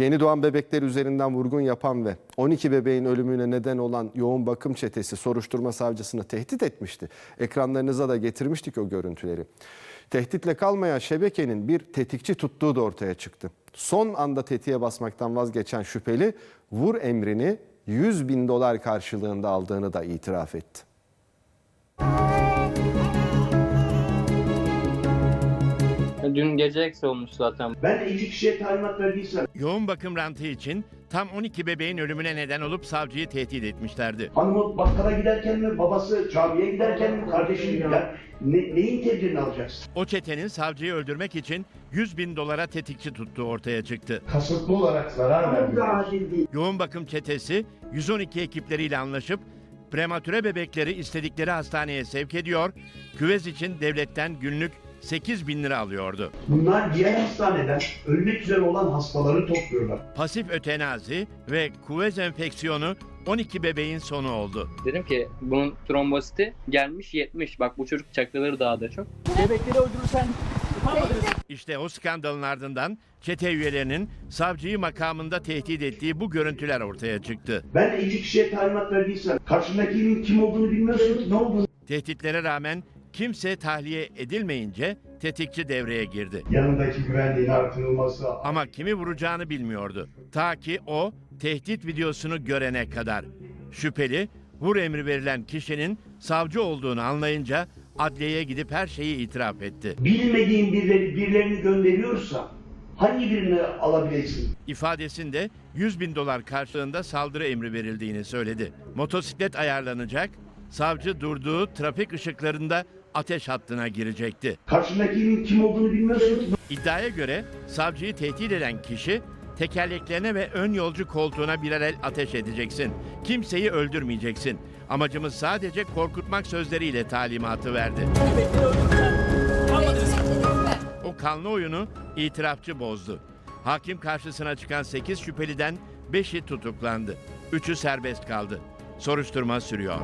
Yeni doğan bebekler üzerinden vurgun yapan ve 12 bebeğin ölümüne neden olan yoğun bakım çetesi soruşturma savcısını tehdit etmişti. Ekranlarınıza da getirmiştik o görüntüleri. Tehditle kalmayan şebekenin bir tetikçi tuttuğu da ortaya çıktı. Son anda tetiğe basmaktan vazgeçen şüpheli vur emrini 100 bin dolar karşılığında aldığını da itiraf etti. Dün gece eksi olmuş zaten. Ben 50 kişiye talimat verdiysem Yoğun bakım rantı için tam 12 bebeğin ölümüne neden olup savcıyı tehdit etmişlerdi. hanımı bakkala giderken mi, babası camiye giderken mi, kardeşim gider. Ne, neyin tedbirini alacaksın? O çetenin savcıyı öldürmek için 100 bin dolara tetikçi tuttuğu ortaya çıktı. kasıtlı olarak zarar vermiyor. Yoğun bakım çetesi 112 ekipleriyle anlaşıp prematüre bebekleri istedikleri hastaneye sevk ediyor, küvez için devletten günlük 8 bin lira alıyordu. Bunlar diğer hastaneden ölmek üzere olan hastaları topluyorlar. Pasif ötenazi ve kuvez enfeksiyonu 12 bebeğin sonu oldu. Dedim ki bunun trombositi gelmiş 70. Bak bu çocuk çakraları daha da çok. İşte o skandalın ardından çete üyelerinin savcıyı makamında tehdit ettiği bu görüntüler ortaya çıktı. Ben 50 kişiye talimat verdiysem karşındakinin kim olduğunu bilmiyorsun ne olduğunu. Tehditlere rağmen kimse tahliye edilmeyince tetikçi devreye girdi. Yanındaki güvenliğin artırılması, Ama kimi vuracağını bilmiyordu. Ta ki o tehdit videosunu görene kadar. Şüpheli vur emri verilen kişinin savcı olduğunu anlayınca adliyeye gidip her şeyi itiraf etti. Bilmediğin birileri birilerini gönderiyorsa hangi birini alabileceksin? İfadesinde 100 bin dolar karşılığında saldırı emri verildiğini söyledi. Motosiklet ayarlanacak, savcı durduğu trafik ışıklarında ateş hattına girecekti. Karşındakinin kim olduğunu bilmiyorsun. İddiaya göre savcıyı tehdit eden kişi tekerleklerine ve ön yolcu koltuğuna birer el ateş edeceksin. Kimseyi öldürmeyeceksin. Amacımız sadece korkutmak sözleriyle talimatı verdi. O kanlı oyunu itirafçı bozdu. Hakim karşısına çıkan 8 şüpheliden 5'i tutuklandı. 3'ü serbest kaldı. Soruşturma sürüyor.